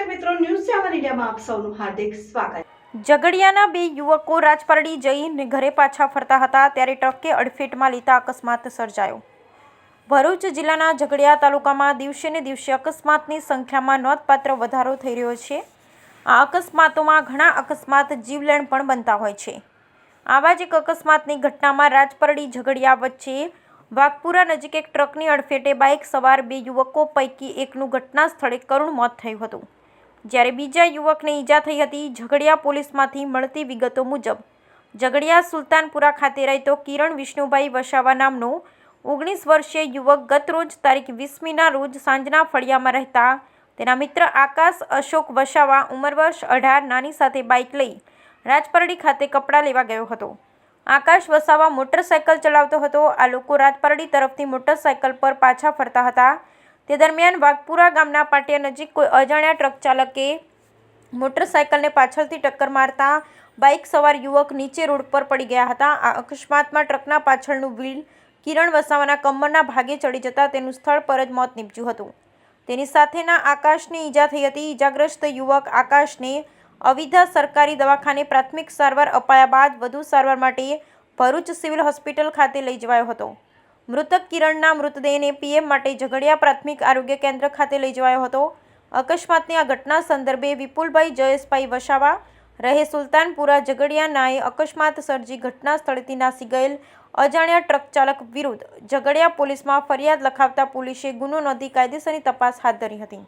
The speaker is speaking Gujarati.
આપ સૌનું હાર્દિક સ્વાગત. ઝઘડિયાના બે યુવકો રાજપારડી જઈને ઘરે પાછા ફરતા હતા, ત્યારે ટ્રકે અડફેટમાં લેતા અકસ્માત સર્જાયો. ભરૂચ જિલ્લાના ઝઘડિયા તાલુકામાં દિવસે ને દિવસે અકસ્માતની સંખ્યામાં નોંધપાત્ર વધારો થઈ રહ્યો છે. આ અકસ્માતોમાં ઘણા અકસ્માત જીવલેણ પણ બનતા હોય છે. આવા જ એક અકસ્માતની ઘટનામાં રાજપરડી ઝઘડિયા વચ્ચે વાઘપુરા નજીક એક ટ્રકની અડફેટે બાઇક સવાર બે યુવકો પૈકી એકનું ઘટના સ્થળે કરુણ મોત થયું હતું. જ્યારે બીજા યુવકને ઈજા થઈ હતી, ઝઘડિયા પોલીસમાંથી મળતી વિગતો મુજબ, ઝઘડિયા સુલતાનપુરા ખાતે રહેતો કિરણ વિષ્ણુભાઈ વસાવા નામનો ઓગણીસ વર્ષીય યુવક ગત રોજ તારીખ વીસમીના રોજ સાંજના ફળિયામાં રહેતા તેના મિત્ર આકાશ અશોક વસાવા ઉંમર વર્ષ અઢાર, નાની સાથે બાઇક લઈ રાજપરડી ખાતે કપડાં લેવા ગયો હતો. આકાશ વસાવા મોટરસાયકલ ચલાવતો હતો. આ લોકો રાજપરડી તરફથી મોટરસાયકલ પર પાછા ફરતા હતા. તે દરમિયાન વાઘપુરા ગામના પાટિયા નજીક કોઈ અજાણ્યા ટ્રક ચાલકે મોટરસાયકલને પાછળથી ટક્કર મારતા બાઇક સવાર યુવક નીચે રોડ પર પડી ગયા હતા. આ અકસ્માતમાં ટ્રકના પાછળનું વ્હીલ કિરણ વસાવાના કમરના ભાગે ચડી જતા તેનું સ્થળ પર જ મોત નીપજ્યું હતું. તેની સાથેના આકાશને ઈજા થઈ હતી. ઈજાગ્રસ્ત યુવક આકાશને અવિધા સરકારી દવાખાને પ્રાથમિક સારવાર અપાયા બાદ વધુ સારવાર માટે ભરૂચ સિવિલ હોસ્પિટલ ખાતે લઈ જવાયો હતો. મૃતક કિરણના મૃતદેહને પીએમ માટે ઝઘડિયા પ્રાથમિક આરોગ્ય કેન્દ્ર ખાતે લઈ જવાયો હતો. અકસ્માતની આ ઘટના સંદર્ભે વિપુલભાઈ જયેશભાઈ વસાવા, રહે સુલતાનપુરા ઝઘડિયાનાએ અકસ્માત સર્જી ઘટના સ્થળેથી નાસી ગયેલ અજાણ્યા ટ્રક ચાલક વિરુદ્ધ ઝઘડિયા પોલીસમાં ફરિયાદ લખાવતા પોલીસે ગુનો નોંધી કાયદેસરની તપાસ હાથ ધરી હતી.